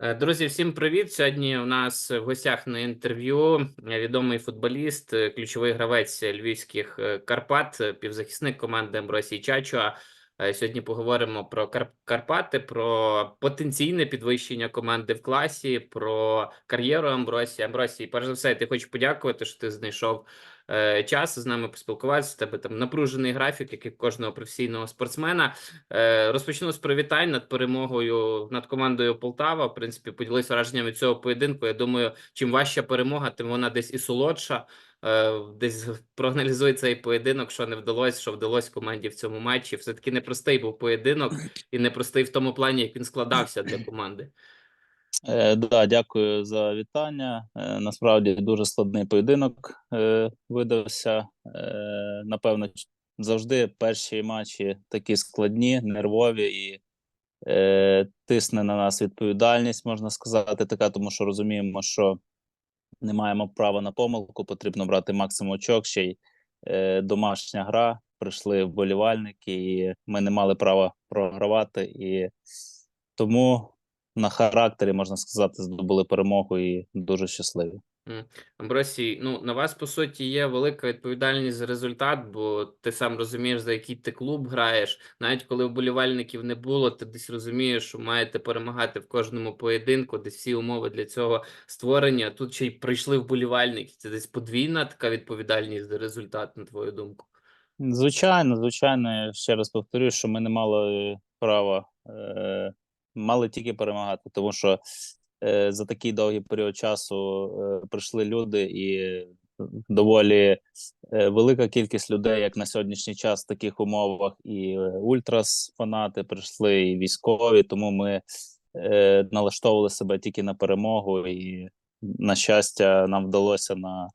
Е, Друзі, всім привіт! Сьогодні у нас в гостях на інтерв'ю відомий футболіст, е, ключовий гравець львівських е, Карпат, півзахисник команди Амбросій Чачуа. Сьогодні поговоримо про Карпати, про потенційне підвищення команди в класі, про кар'єру Амбросії. Амбросій, перш за все, ти хочу подякувати, що ти знайшов е, час з нами поспілкуватися. У тебе там напружений графік, як і кожного професійного спортсмена. Е, Розпочну з привітань над перемогою над командою Полтава. В принципі, поділись враженням від цього поєдинку. Я думаю, чим важча перемога, тим вона десь і солодша. Е, Десь проаналізуй цей поєдинок, що не вдалося, що вдалося команді в цьому матчі. Все таки непростий був поєдинок, і непростий в тому плані, як він складався для команди. Е, да, дякую за вітання. Е, насправді дуже складний поєдинок е, видався. Е, напевно, завжди перші матчі такі складні, нервові і е, тисне на нас відповідальність, можна сказати, така, тому що розуміємо, що не маємо права на помилку, потрібно брати максимум очок, ще й е, домашня гра. Прийшли вболівальники, і ми не мали права програвати. І тому на характері, можна сказати, здобули перемогу і дуже щасливі. Амбросій, ну на вас по суті є велика відповідальність за результат, бо ти сам розумієш, за який ти клуб граєш. Навіть коли вболівальників не було, ти десь розумієш, що маєте перемагати в кожному поєдинку, десь всі умови для цього створені. А тут ще й прийшли вболівальники. Це десь подвійна така відповідальність за результат, на твою думку. Звичайно, звичайно, я ще раз повторюю, що ми не мали права, е, мали тільки перемагати, тому що е, за такий довгий період часу е, прийшли люди, і доволі е, велика кількість людей, як на сьогоднішній час, в таких умовах, і е, ультрас фанати прийшли, і військові, тому ми е, налаштовували себе тільки на перемогу, і на щастя, нам вдалося на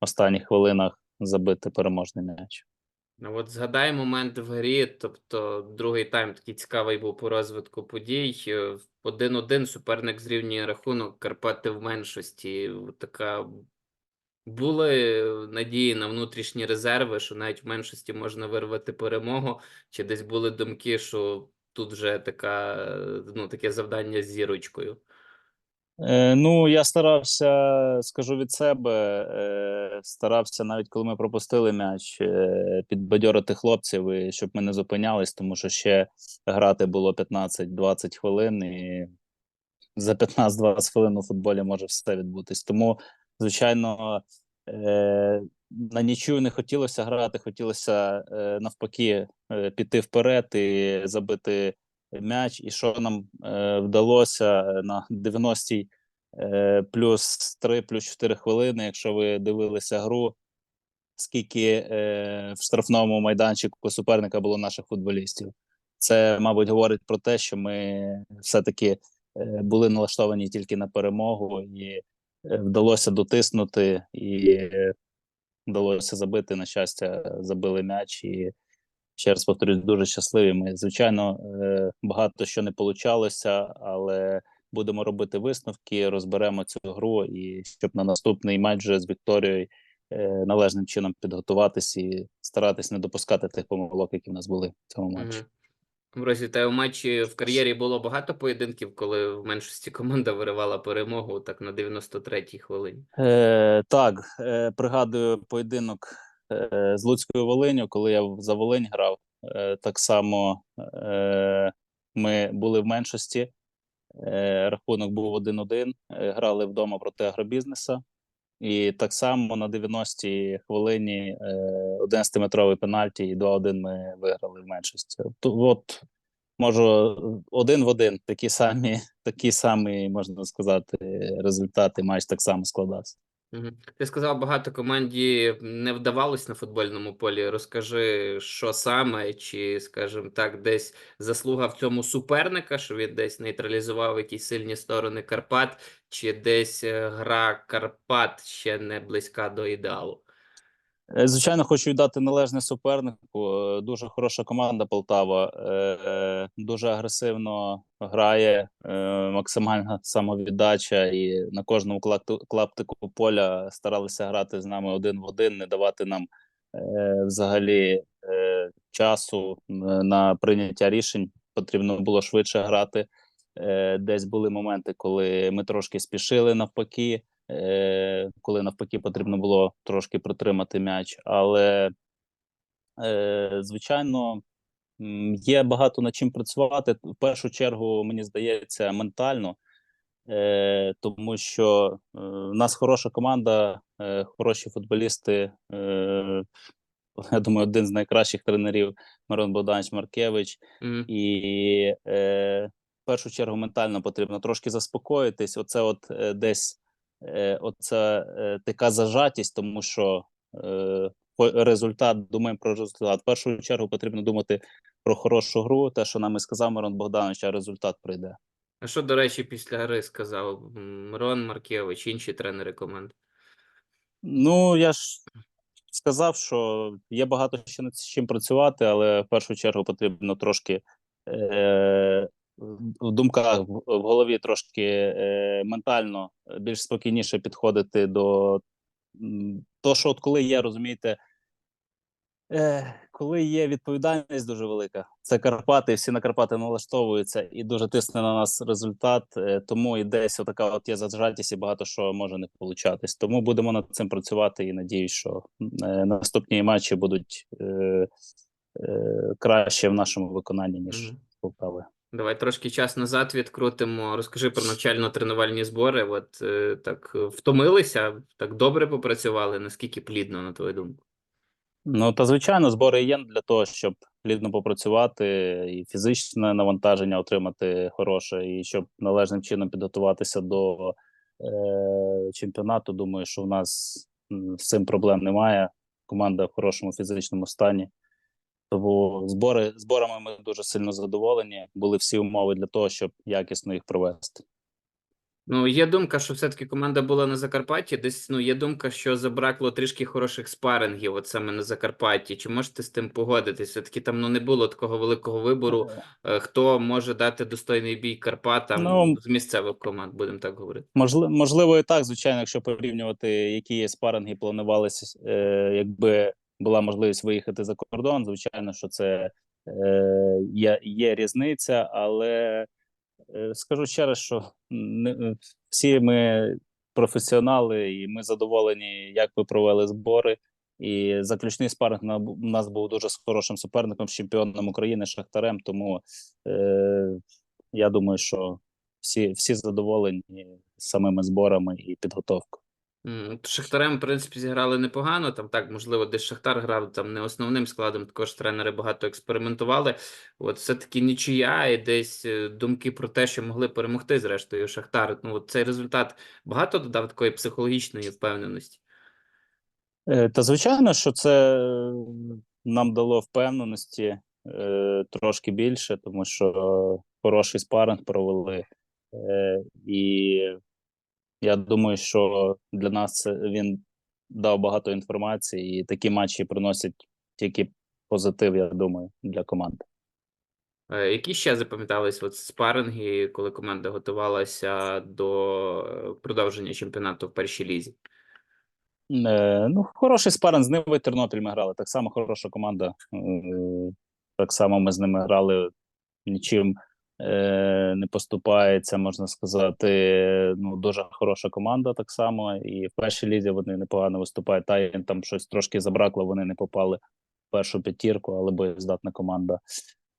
останніх хвилинах забити переможний м'яч. Ну, от згадай момент в грі, тобто другий тайм такий цікавий був по розвитку подій. Е, Один-один суперник зрівнює рахунок, Карпати в меншості. Така були надії на внутрішні резерви, що навіть в меншості можна вирвати перемогу, чи десь були думки, що тут вже така, е, ну, таке завдання з зірочкою. Е, ну, я старався, скажу від себе, е, старався, навіть коли ми пропустили м'яч, е, підбадьорити хлопців, і щоб ми не зупинялись, тому що ще грати було 15-20 хвилин, і за 15-20 хвилин у футболі може все відбутись. Тому, звичайно, на нічию не хотілося грати, хотілося навпаки піти вперед і забити м'яч. І що нам е, вдалося е, на 90-й е, плюс 3, плюс 4 хвилини, якщо ви дивилися гру, скільки е, в штрафному майданчику суперника було наших футболістів. Це, мабуть, говорить про те, що ми все-таки е, були налаштовані тільки на перемогу, і е, вдалося дотиснути, і вдалося забити. На щастя, забили м'яч. І ще раз повторюсь, дуже щасливі. Ми, звичайно, е, багато що не получалося, але будемо робити висновки, розберемо цю гру, і щоб на наступний матч з Вікторією е, належним чином підготуватись і старатись не допускати тих помилок, які в нас були в цьому матчі. Амбросій, та у матчі в кар'єрі було багато поєдинків, коли в меншості команда виривала перемогу так на 93-й хвилині. Е, так, е, пригадую поєдинок з Луцькою Волиню, коли я за Волинь грав. Е, так само е, ми були в меншості. Е, рахунок був 1-1. Е, грали вдома проти агробізнеса. І так само на 90-й хвилині е, 11-метровий пенальті і 2-1 ми виграли в меншості. От можу один в один такі самі, такі самі, можна сказати, результати. Матч так само складався. Ти сказав, багато команді не вдавалось на футбольному полі. Розкажи, що саме, чи, скажімо так, десь заслуга в цьому суперника, що він десь нейтралізував якісь сильні сторони Карпат, чи десь е, гра Карпат ще не близька до ідеалу. Е, Звичайно, хочу віддати належне супернику. Е, Дуже хороша команда Полтава, е, дуже агресивно грає, максимальна самовіддача, і на кожному клаптику поля старалися грати з нами один в один, не давати нам взагалі часу на прийняття рішень. потрібно було швидше грати. Десь були моменти, коли ми трошки спішили навпаки, е, коли навпаки потрібно було трошки протримати м'яч. Але, е, звичайно, є багато над чим працювати. В першу чергу, мені здається, ментально. Е, тому що в нас хороша команда, е, хороші футболісти. Е, я думаю, один з найкращих тренерів Мирон Богданович Маркевич. Мгм. І е, в першу чергу ментально потрібно трошки заспокоїтись. Оце от е, десь е, оце е, така зажатість, тому що е, результат, думаємо про результат. В першу чергу потрібно думати про хорошу гру, те, що нам і сказав Мирон Богданович, а результат прийде. А що, до речі, після гри сказав Мирон Маркевич, інші тренери команд? Ну, я ж сказав, що є багато ще над чим працювати, але в першу чергу потрібно трошки е, в думках, в голові трошки е, ментально більш спокійніше підходити до того, що от коли є, розумієте, е, коли є відповідальність дуже велика, це Карпати, всі на Карпати налаштовуються і дуже тисне на нас результат. е, тому і десь отака от є зажатість, і багато що може не получатись. Тому будемо над цим працювати і надіюсь, що е, наступні матчі будуть е, е, краще в нашому виконанні, ніж. Полтави. Давай трошки час назад відкрутимо. Розкажи про навчально-тренувальні збори. От е, так е, втомилися, так добре попрацювали. Наскільки плідно, на твою думку? Ну та звичайно, збори є для того, щоб плідно попрацювати, і фізичне навантаження отримати хороше, і щоб належним чином підготуватися до е, чемпіонату. Думаю, що в нас з цим проблем немає. Команда в хорошому фізичному стані. Тому збори зборами ми дуже сильно задоволені. Були всі умови для того, щоб якісно їх провести. Ну, є думка, що все-таки команда була на Закарпатті. Десь ну є думка, що забракло трішки хороших спарингів, от саме на Закарпатті. Чи можете з тим погодитись? Все-таки там ну не було такого великого вибору, е, хто може дати достойний бій Карпатам Ну, з місцевих команд, будемо так говорити. Можливо, можливо, і так, звичайно, якщо порівнювати, які є спаринги планувалися, е, якби була можливість виїхати за кордон, звичайно, що це е, є, різниця, але е, скажу ще раз, що не, всі ми професіонали, і ми задоволені, як ви провели збори. І заключний спаринг на- нас був дуже з хорошим суперником, чемпіоном України Шахтарем. Тому е, я думаю, що всі, всі задоволені самими зборами і підготовкою. Шахтарем, в принципі, зіграли непогано. Там так, можливо, десь Шахтар грав там не основним складом. Також тренери багато експериментували. От все-таки нічия і десь е, думки про те, що могли перемогти, зрештою, Шахтар. Ну, от цей результат багато додав такої психологічної впевненості. Е, Та звичайно, що це е, нам дало впевненості трошки більше, тому що хороший спаринг провели. І я думаю, що для нас він дав багато інформації, і такі матчі приносять тільки позитив, я думаю, для команди. Е, Які ще запам'ятались от спаринги, коли команда готувалася до е, продовження чемпіонату в першій лізі? Е, ну, хороший спаринг з Нивою Тернопіль ми грали. Так само хороша команда. Е, так само ми з ними грали нічим не поступається, можна сказати. Ну, дуже хороша команда так само. І в першій лізі вони непогано виступають. Та їм там щось трошки забракло, вони не попали в першу п'ятірку, але боєздатна команда.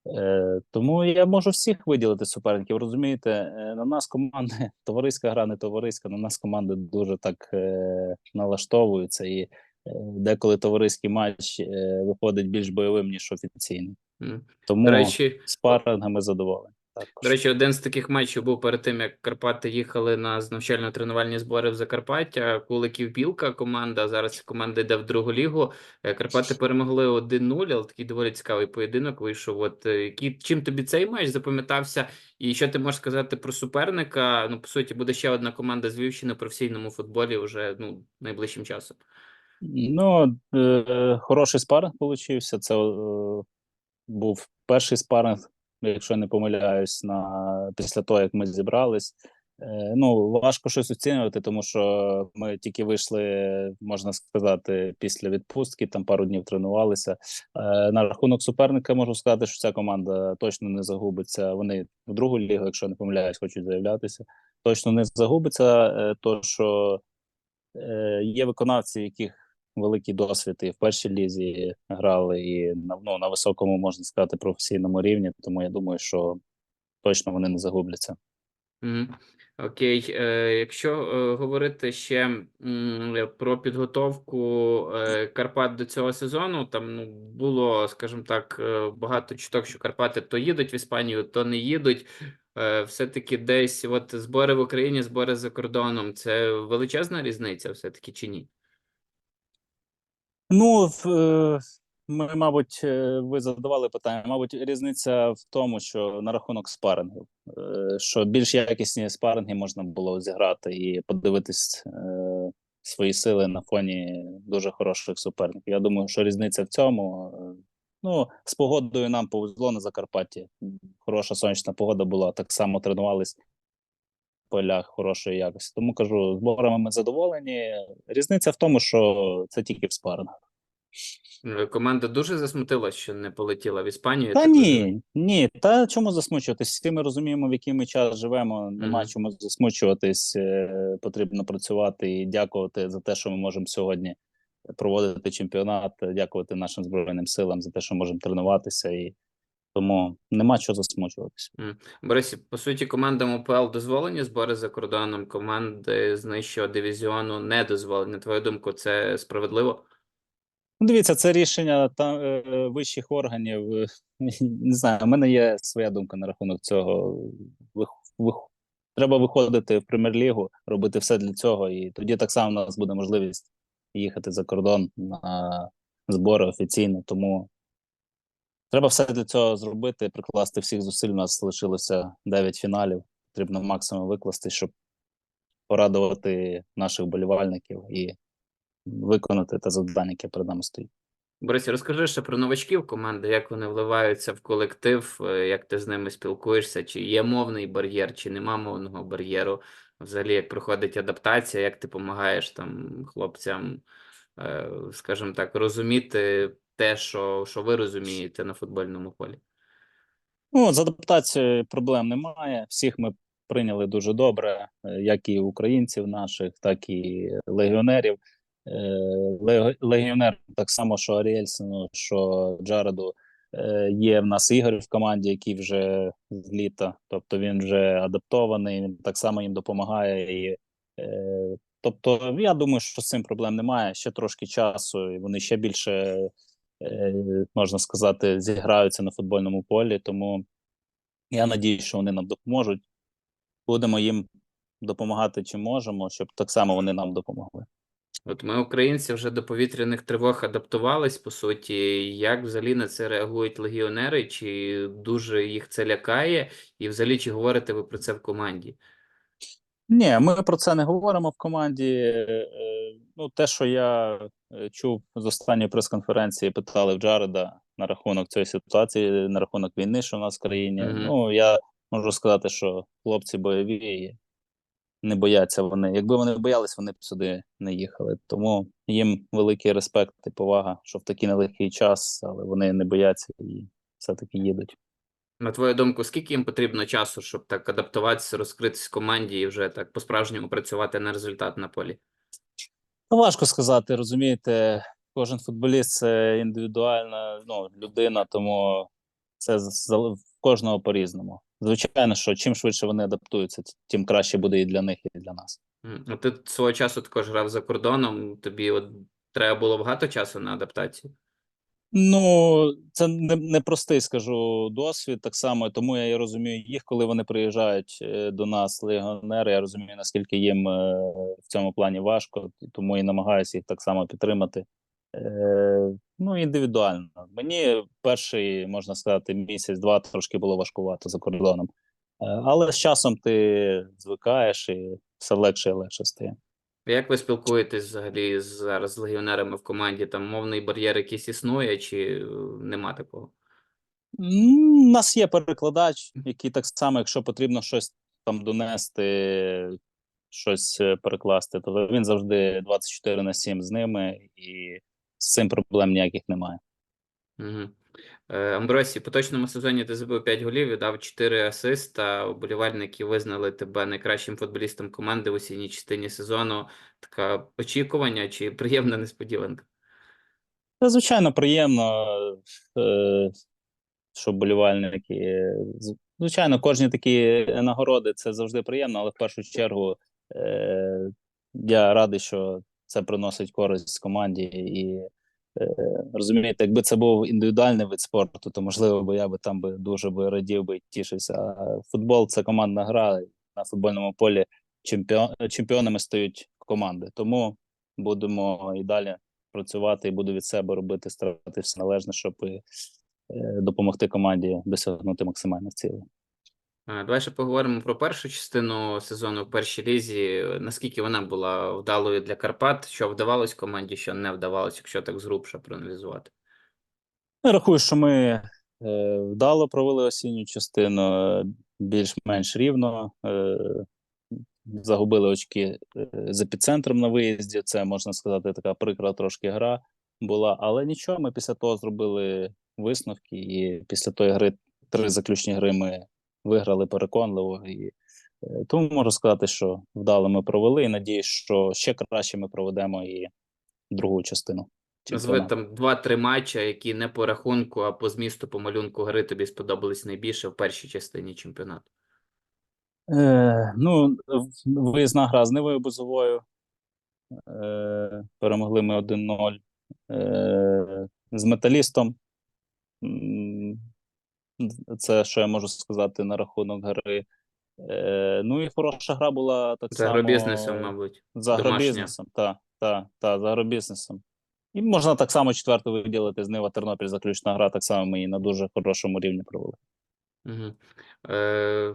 Е, тому я можу всіх виділити суперників. Розумієте, е, на нас команди товариська гра, не товариська. На нас команди дуже так е, налаштовуються, і е, деколи товариський матч е, виходить більш бойовим ніж офіційний. М. Тому До речі, спарингами задоволені. Також. До речі, один з таких матчів був перед тим, як Карпати їхали на з- навчально-тренувальні збори в Закарпаття. Куликів Білка команда. Зараз команда йде в другу лігу. Е, Карпати перемогли 1-0, але такий доволі цікавий поєдинок вийшов. От е, які чим тобі цей матч запам'ятався? І що ти можеш сказати про суперника? Ну, по суті, буде ще одна команда з Львівщини в професійному футболі вже ну найближчим часом. Ну, е, хороший спаринг получився. Це е, був перший спаринг, якщо не помиляюсь, на, після того, як ми зібрались. Е, Ну, важко щось оцінювати, тому що ми тільки вийшли, можна сказати, після відпустки, там пару днів тренувалися. Е, На рахунок суперника можу сказати, що ця команда точно не загубиться. Вони в другу лігу, якщо не помиляюсь, хочуть заявлятися. Точно не загубиться, е, то що є виконавці, яких великий досвід і в першій лізі грали, і на, ну, на високому, можна сказати, професійному рівні. Тому я думаю, що точно вони не загубляться. Мгм. Окей, е, якщо е, говорити ще м, про підготовку е, Карпат до цього сезону, там ну, було, скажімо так, е, багато чуток, що Карпати то їдуть в Іспанію, то не їдуть. Е, Все-таки десь от збори в Україні, збори за кордоном це величезна різниця, все-таки чи ні? Ну, е, ми, мабуть, е, ви задавали питання. Мабуть, різниця в тому, що на рахунок спарингів, е, що більш якісні спаринги можна було зіграти і подивитись свої сили на фоні дуже хороших суперників. Я думаю, що різниця в цьому. Ну, з погодою нам повезло на Закарпатті. Хороша сонячна погода була. Так само тренувались полях хорошої якості. Тому кажу, зборами ми задоволені. Різниця в тому, що це тільки в спарингах. Е, Команда дуже засмутилась, що не полетіла в Іспанію. Та ні, ні, та чому засмучуватись? Всі ми розуміємо, в який ми час живемо. Нема Мгм. чому засмучуватись. е, Потрібно працювати і дякувати за те, що ми можемо сьогодні проводити чемпіонат. Дякувати нашим збройним силам за те, що можемо тренуватися, і тому нема чого засмучуватись. Борисі, по суті, командам УПЛ дозволені збори за кордоном, команди з нижчого дивізіону не дозволені. На твою думку, це справедливо? Ну, дивіться, це рішення та е, вищих органів. Не знаю, у мене є своя думка на рахунок цього. Вих, вих, треба виходити в прем'єр-лігу, робити все для цього, і тоді так само у нас буде можливість їхати за кордон на збори офіційно. Тому треба все для цього зробити, прикласти всіх зусиль. У нас лишилося 9 фіналів. Потрібно максимум викласти, щоб порадувати наших болівальників і виконати те завдання, яке перед нами стоїть. Борисі, розкажи ще про новачків команди, як вони вливаються в колектив, е, як ти з ними спілкуєшся, чи є мовний бар'єр, чи нема мовного бар'єру. Взагалі, як проходить адаптація, як ти допомагаєш там хлопцям, скажімо так, розуміти те, що, що ви розумієте на футбольному полі. Ну, з адаптацією проблем немає. Всіх ми прийняли дуже добре, е, як і українців наших, так і легіонерів. Е, Легіонер так само, що Аріельсону, що Джареду. Е, Є в нас Ігор в команді, який вже з літа, тобто він вже адаптований, він так само їм допомагає. І, е, тобто, я думаю, що з цим проблем немає. Ще трошки часу, і вони ще більше, е, можна сказати, зіграються на футбольному полі. Тому я надію, що вони нам допоможуть. Будемо їм допомагати чи можемо, щоб так само вони нам допомогли. От ми, українці, вже до повітряних тривог адаптувались, по суті. Як взагалі на це реагують легіонери? Чи дуже їх це лякає? І взагалі, чи говорите ви про це в команді? Ні, ми про це не говоримо в команді. Е, е, Ну, те, що я е, чув з останньої прес-конференції, питали в Джареда на рахунок цієї ситуації, на рахунок війни, що в нас в країні. Мгм. Ну, я можу сказати, що хлопці бойові не бояться вони. Якби вони боялись, вони б сюди не їхали. Тому їм великий респект і повага, що в такий нелегкий час, але вони не бояться і все-таки їдуть. На твою думку, скільки їм потрібно часу, щоб так адаптуватися, розкритись в команді і вже так по-справжньому працювати на результат на полі? Ну, важко сказати, розумієте, кожен футболіст це індивідуальна ну, людина, тому це в кожного по-різному. Звичайно, що чим швидше вони адаптуються, тим краще буде і для них, і для нас. А Ти свого часу також грав за кордоном. Тобі от треба було багато часу на адаптацію? Ну, це не, непростий, скажу, досвід. Так само, тому я розумію їх, коли вони приїжджають е, до нас, легіонери. Я розумію, наскільки їм е, в цьому плані важко, тому і намагаюся їх так само підтримати. Е, ну, індивідуально. Мені перший, можна сказати, місяць-два трошки було важкувато за кордоном. Але з часом ти звикаєш і все легше і легше стає. Як ви спілкуєтесь взагалі зараз з легіонерами в команді? Там мовний бар'єр якийсь існує, чи е, нема такого? У нас є перекладач, який так само, якщо потрібно щось там донести, щось е, перекласти, то він завжди 24 на 7 з ними, і з цим проблем ніяких немає. Угу. Амбросі, в поточному сезоні ти забив 5 голів, віддав 4 асиста. Уболівальники визнали тебе найкращим футболістом команди в осінній частині сезону. Така очікування чи приємна несподіванка? Та, звичайно, приємно, е, що болівальники. е, Звичайно, кожні такі нагороди це завжди приємно, але в першу чергу е, я радий, що це приносить користь команді. І е, розумієте, якби це був індивідуальний вид спорту, то можливо би я би там би дуже би радів би тішився. А футбол це командна гра. На футбольному полі чемпіон, чемпіонами стають команди. Тому будемо і далі працювати і буду від себе робити, старати все належне, щоб е, допомогти команді досягнути максимальних цілей. Е, Давай ще поговоримо про першу частину сезону в першій лізі. Наскільки вона була вдалою для Карпат, що вдавалось команді, що не вдавалось, якщо так згрубше проаналізувати. Я рахую, що ми е, вдало провели осінню частину, е, більш-менш рівно. Е, загубили очки з епіцентром на виїзді. Це можна сказати, така прикра трошки гра була. Але нічого, ми після того зробили висновки, і після тої гри три заключні гри ми виграли переконливо. І е, тому можу сказати, що вдало ми провели. І надіюсь, що ще краще ми проведемо і другу частину. Назви там 2-3 матчі, які не по рахунку, а по змісту, по малюнку гри тобі сподобались найбільше в першій частині чемпіонату. Е, ну, виїзна гра з Нивою Бузовою. Е, перемогли ми 1-0. Е, з металістом. Це що я можу сказати на рахунок гри. Е, ну і хороша гра була так За само. агробізнесом, мабуть. За домашня. агробізнесом, так, так, так, за агробізнесом. І можна так само четверту виділити з Нива Тернопіль заключна гра, так само ми її на дуже хорошому рівні провели. Угу. Е,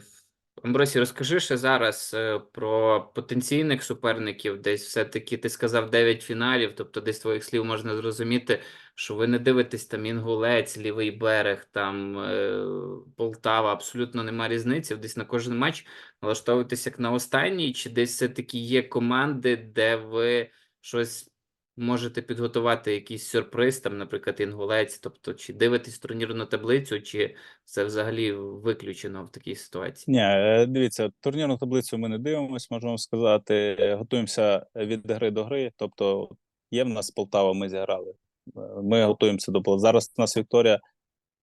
Амбросі, розкажи ще зараз е, про потенційних суперників. Десь все-таки ти сказав 9 фіналів, тобто десь твоїх слів можна зрозуміти, що ви не дивитесь там Інгулець, Лівий берег, там е, Полтава, абсолютно нема різниці. Десь на кожен матч налаштовуєтесь як на останній, чи десь все-таки є команди, де ви щось можете підготувати якийсь сюрприз, там, наприклад, Інгулець, тобто, чи дивитесь турнірну таблицю, чи це взагалі виключено в такій ситуації? Ні, е, дивіться, турнірну таблицю ми не дивимося, можемо сказати. Готуємося від гри до гри. Тобто, є в нас Полтава, ми зіграли. Ми готуємося до Зараз у нас Вікторія.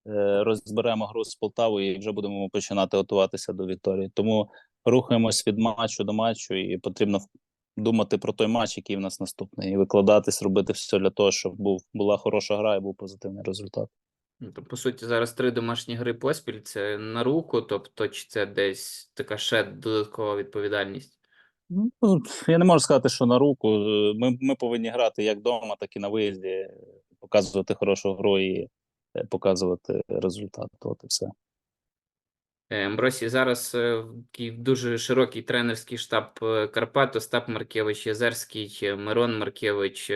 Е, Розберемо гру з Полтавою і вже будемо починати готуватися до Вікторії. Тому рухаємось від матчу до матчу, і потрібно думати про той матч, який в нас наступний, і викладатись, робити все для того, щоб був була хороша гра і був позитивний результат. Ну, то, по суті, зараз три домашні гри поспіль, це на руку, тобто, чи це десь така ще додаткова відповідальність? Ну, я не можу сказати, що на руку. Е, Ми, ми повинні грати як вдома, так і на виїзді, показувати хорошу гру і е, показувати результат. От і все. Е, зараз е, дуже широкий тренерський штаб Карпат, Остап Маркевич, Язерський, Мирон Маркевич.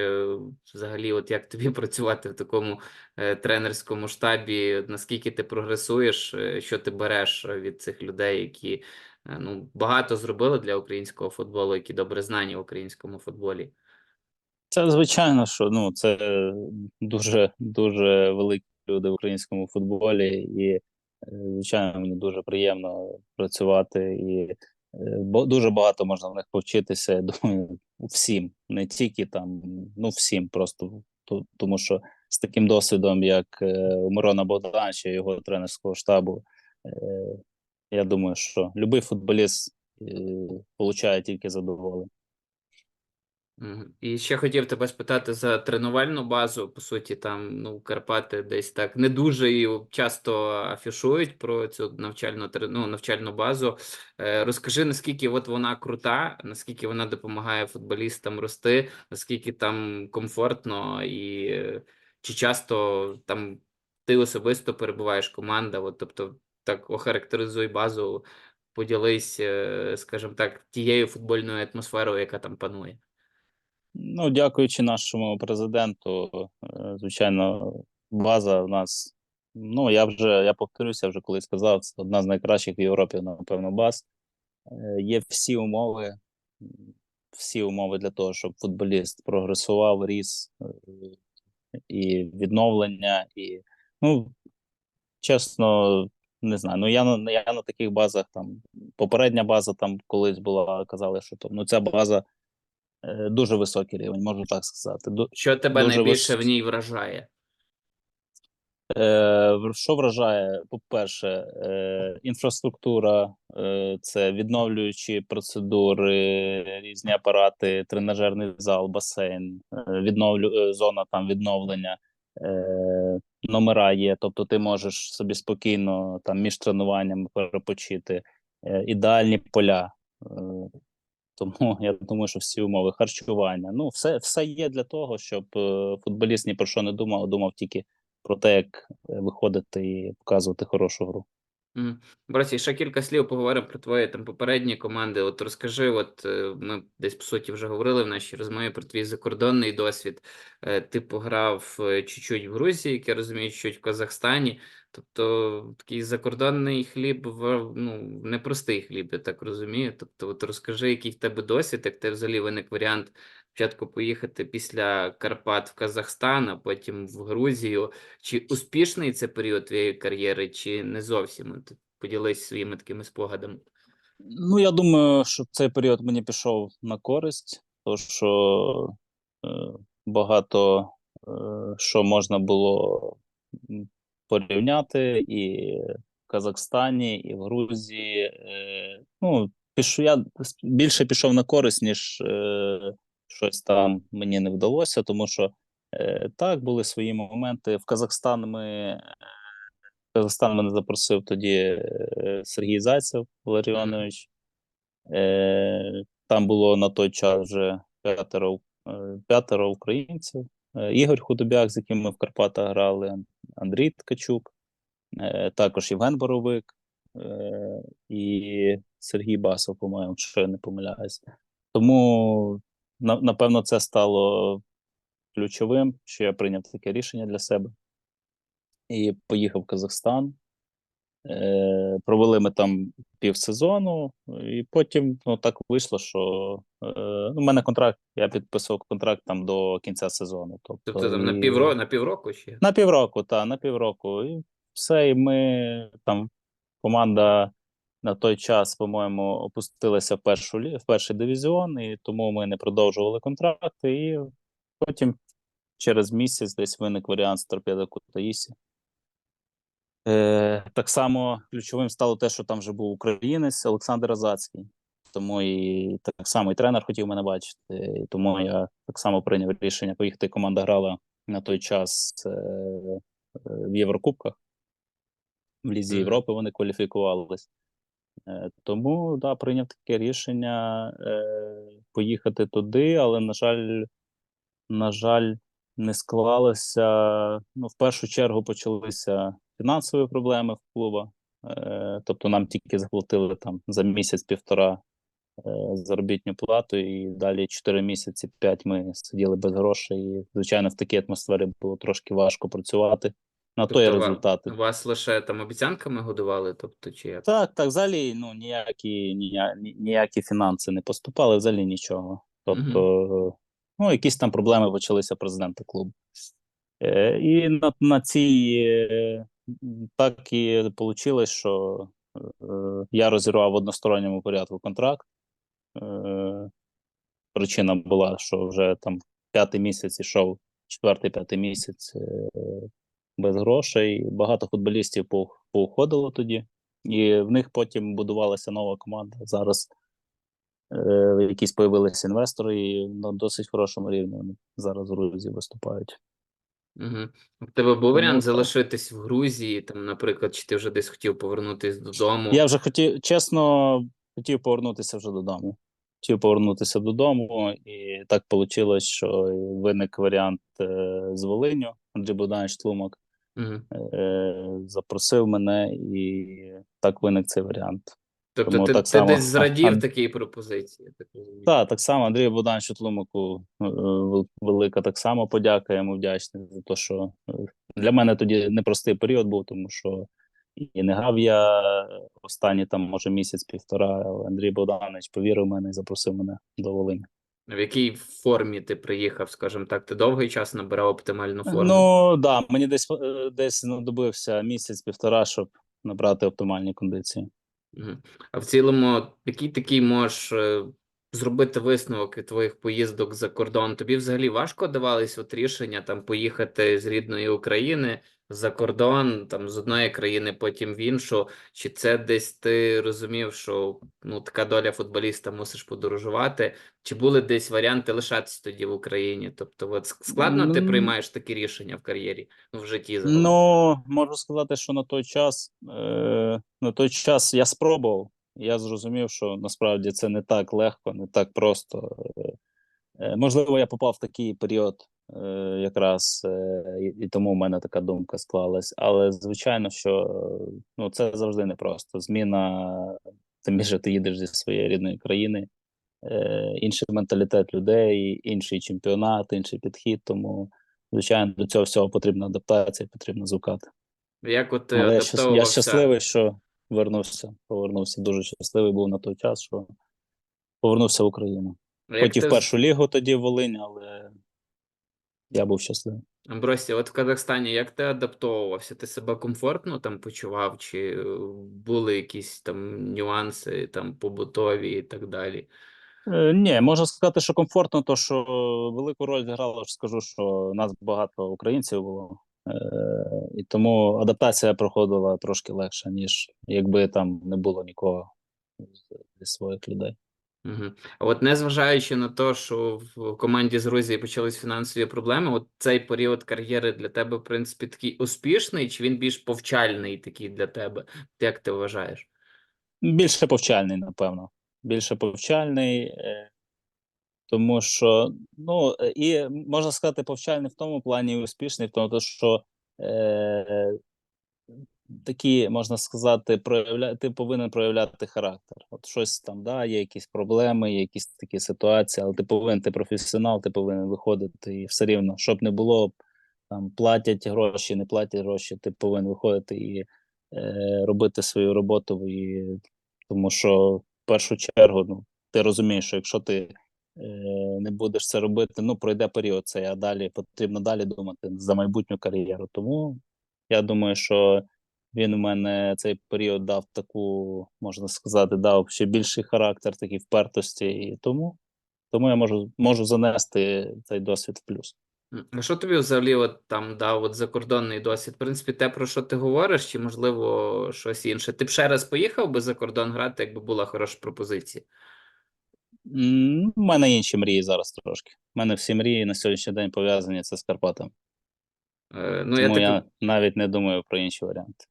Взагалі, от як тобі працювати в такому тренерському штабі? Наскільки ти прогресуєш? Що ти береш від цих людей, які ну, багато зробили для українського футболу, які добре знані в українському футболі? Це звичайно, що ну це дуже дуже великі люди в українському футболі, і е, звичайно мені дуже приємно працювати, і е, бо дуже багато можна в них повчитися. Я думаю, всім, не тільки там, ну всім просто тому що з таким досвідом, як е, у Мирона Богдановича і його тренерського штабу, я думаю, що будь-який футболіст получає тільки задоволення. І ще хотів тебе спитати за тренувальну базу. По суті, там ну Карпати десь так не дуже і часто афішують про цю навчальну ну, навчальну базу. Е, Розкажи, наскільки от вона крута, наскільки вона допомагає футболістам рости, наскільки там комфортно, і чи часто там ти особисто перебуваєш команда? От, тобто, так охарактеризуй базу, поділись, е, скажімо так, тією футбольною атмосферою, яка там панує. Ну, дякуючи нашому президенту, е, звичайно, база в нас. Ну, я вже я повторюся, вже колись сказав, це одна з найкращих в Європі, напевно, баз. Е, Є всі умови, всі умови для того, щоб футболіст прогресував, ріс е, і відновлення, і ну чесно, не знаю. Ну я на я на таких базах там попередня база там колись була, казали, що там ну ця база дуже високий рівень, можу так сказати. Що тебе Дуже найбільше вис- в ній вражає? Е, що вражає, по-перше, е, інфраструктура, е, це відновлюючі процедури, різні апарати, тренажерний зал, басейн, е, відновлю, е, зона там відновлення, е, номера є. Тобто ти можеш собі спокійно там між тренуваннями перепочити, е, ідеальні поля. Тому я думаю, що всі умови харчування. Ну, все, все є для того, щоб е, футболіст ні про що не думав, а думав тільки про те, як е, виходити і показувати хорошу гру. Мгм. Ще кілька слів поговоримо про твої там попередні команди. От розкажи, от е, ми десь по суті вже говорили в нашій розмові про твій закордонний досвід. Е, Ти пограв е, чуть-чуть в Грузії, як я розумію, чуть в Казахстані. Тобто такий закордонний хліб в- ну, непростий хліб, я так розумію. Тобто, от розкажи, який в тебе досвід, як ти взагалі виник варіант спочатку поїхати після Карпат в Казахстан, а потім в Грузію. Чи успішний це період твоєї кар'єри, чи не зовсім? От Поділись своїми такими спогадами. Ну, я думаю, що цей період мені пішов на користь, тому що е, багато е, що можна було порівняти і в Казахстані, і в Грузії. Е, ну, пішу, я більше пішов на користь, ніж е, щось там мені не вдалося, тому що е, так, були свої моменти. В Казахстан ми в Казахстан мене запросив тоді е, Сергій Зайцев. Іванович. Е, Там було на той час вже п'ятеро, е, п'ятеро українців. Е, Ігор Худобяк, з яким ми в Карпатах грали, Андрій Ткачук, е, також Євген Боровик е, і Сергій Басов, по-моєму, якщо я не помиляюсь. Тому, напевно, це стало ключовим, що я прийняв таке рішення для себе і поїхав в Казахстан. Е, провели ми там півсезону, і потім ну, так вийшло, що е, ну, у мене контракт, я підписував контракт там до кінця сезону. Тобто, Тобто там на і- півроку, на півроку ще? на півроку, так, на півроку. І все, і ми там команда на той час, по-моєму, опустилася в першу в перший дивізіон, і тому ми не продовжували контракти. І потім через місяць десь виник варіант з торпедо Кутаїсі. Е, так само ключовим стало те, що там вже був українець Олександр Азацький. Тому і так само і тренер хотів мене бачити. І тому я так само прийняв рішення поїхати. Команда грала на той час е, е, в Єврокубках. В Лізі Європи вони кваліфікувались. Е, тому да, прийняв таке рішення е, поїхати туди, але, на жаль, на жаль, не склалося. Ну, в першу чергу почалися фінансові проблеми в клуба. Е, тобто нам тільки заплатили там за місяць-півтора е, заробітну плату, і далі 4 місяці, 5 ми сиділи без грошей. І, звичайно, в такій атмосфері було трошки важко працювати. На Тобто ва- результати. Вас лише там обіцянками годували, тобто чи як? Так, так, взагалі ну, ніякі, нія, ні- ніякі фінанси не поступали, взагалі нічого. Тобто, ну, якісь там проблеми почалися президента клубу. Е, і на, на цій е, так і вийшло, що е, я розірвав в односторонньому порядку контракт. Е, причина була, що вже там п'ятий місяць ішов, четвертий-п'ятий місяць е, без грошей. Багато футболістів поуходило тоді, і в них потім будувалася нова команда. Зараз е, якісь появилися інвестори, і на досить хорошому рівні вони зараз в Грузії виступають. Угу. Тебе був варіант так. залишитись в Грузії, там, наприклад, чи ти вже десь хотів повернутись додому? Я вже хотів, чесно, хотів повернутися вже додому. Хотів повернутися додому, і так вийшло, що виник варіант е, з Волиню. Андрій Богданович Тлумак Угу. е, запросив мене, і так виник цей варіант. Тобто Тому ти, так ти само- десь зрадів а- такій пропозиції, так. Так, так само Андрію Богдановичу Тлумаку е, велика так само подяка йому вдячний за те, що е, для мене тоді непростий період був, тому що І не грав я останні там, може, місяць-півтора. але Андрій Богданович повірив в мене і запросив мене до Волині. В якій формі ти приїхав, скажімо так? Ти довгий час набирав оптимальну форму? Ну да, мені десь е, десь знадобився місяць-півтора, щоб набрати оптимальні кондиції. А в цілому, який такий можеш е, зробити висновок від твоїх поїздок за кордон? Тобі взагалі важко давались от рішення там поїхати з рідної України за кордон, там з одної країни, потім в іншу? Чи це десь ти розумів, що ну така доля футболіста мусиш подорожувати? Чи були десь варіанти лишатися тоді в Україні? Тобто, от ск- складно ти Ну, приймаєш такі рішення в кар'єрі, ну в житті загалом? Ну, можу сказати, що на той час, е, на той час я спробував. Я зрозумів, що насправді це не так легко, не так просто. Е, е, можливо, я попав в такий період, е, якраз і, тому в мене така думка склалась. Але звичайно, що ну, це завжди непросто. Зміна, тим більше ти їдеш зі своєї рідної країни, інший менталітет людей, інший чемпіонат, інший підхід. Тому звичайно, до цього всього потрібна адаптація, потрібно звикати. Як от ти Але я щасливий, що вернувся. Повернувся. Дуже щасливий був на той час, що повернувся в Україну. І ти першу лігу тоді в Волині, але я був щасливий. Амбросі, от в Казахстані як ти адаптовувався? Ти себе комфортно там почував, чи е, були якісь там нюанси, там побутові і так далі? Е, ні, можна сказати, що комфортно, то що велику роль зіграло, скажу, що нас багато українців було. Е, і тому адаптація проходила трошки легше, ніж якби там не було нікого зі своїх людей. Угу. А от незважаючи на те, що в команді з Грузії почались фінансові проблеми, от цей період кар'єри для тебе, в принципі, такий успішний, чи він більш повчальний такий для тебе? Як ти вважаєш? Більше повчальний, напевно. Більше повчальний, е, тому що, ну, е, і можна сказати, повчальний в тому плані і успішний, в тому, що е, такі, можна сказати, проявля... ти повинен проявляти характер. От щось там, да, є якісь проблеми, є якісь такі ситуації, але ти повинен, ти професіонал, ти повинен виходити і все рівно, щоб не було там платять гроші, не платять гроші, ти повинен виходити і е, робити свою роботу. І, тому що в першу чергу, ну, ти розумієш, що якщо ти не будеш це робити, ну пройде період цей, а далі потрібно далі думати за майбутню кар'єру. Тому я думаю, що він у мене цей період дав таку, можна сказати, дав ще більший характер, такий впертості, і тому, тому я можу, можу занести цей досвід в плюс. Що тобі взагалі от там дав от закордонний досвід? В принципі, те, про що ти говориш, чи можливо щось інше? Ти б ще раз поїхав би за кордон грати, якби була хороша пропозиція? У мене інші мрії зараз трошки. У мене всі мрії на сьогоднішній день пов'язані це з Карпатами. Е, Ну, я Тому так я навіть не думаю про інші варіанти.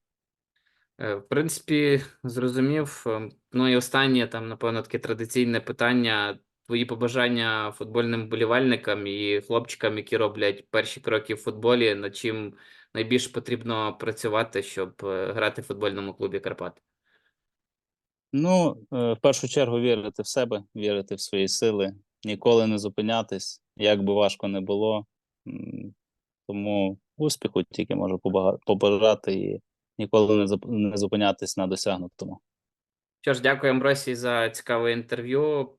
Е, В принципі, зрозумів. Е, Ну і останнє там, напевно, таке традиційне питання. Твої побажання футбольним вболівальникам і хлопчикам, які роблять перші кроки в футболі, над чим найбільше потрібно працювати, щоб е, грати в футбольному клубі Карпат. Ну, е, в першу чергу вірити в себе, вірити в свої сили, ніколи не зупинятись, як би важко не було. Тому успіху тільки можу побажати і ніколи не зупинятись на досягнутому. Що ж, дякую, Амбросій, за цікаве інтерв'ю.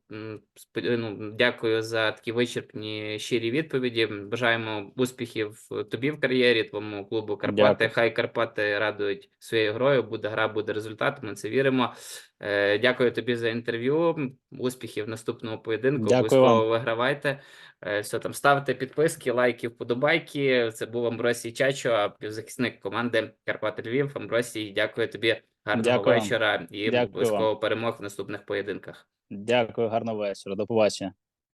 Ну, дякую за такі вичерпні щирі відповіді. Бажаємо успіхів тобі в кар'єрі, твоєму клубу Карпати. Дякую. Хай Карпати радують своєю грою. Буде гра, буде результат. Ми це віримо. Е, Дякую тобі за інтерв'ю. Успіхів в наступному поєдинку. Обов'язково вигравайте. Е, Все там ставте підписки, лайки, вподобайки. Це був Амбросій Чачо, півзахисник команди Карпати Львів. Амбросій, дякую тобі. Гарного Дякую вечора і Дякую обов'язково перемог в наступних поєдинках. Дякую, гарного вечора. До побачення.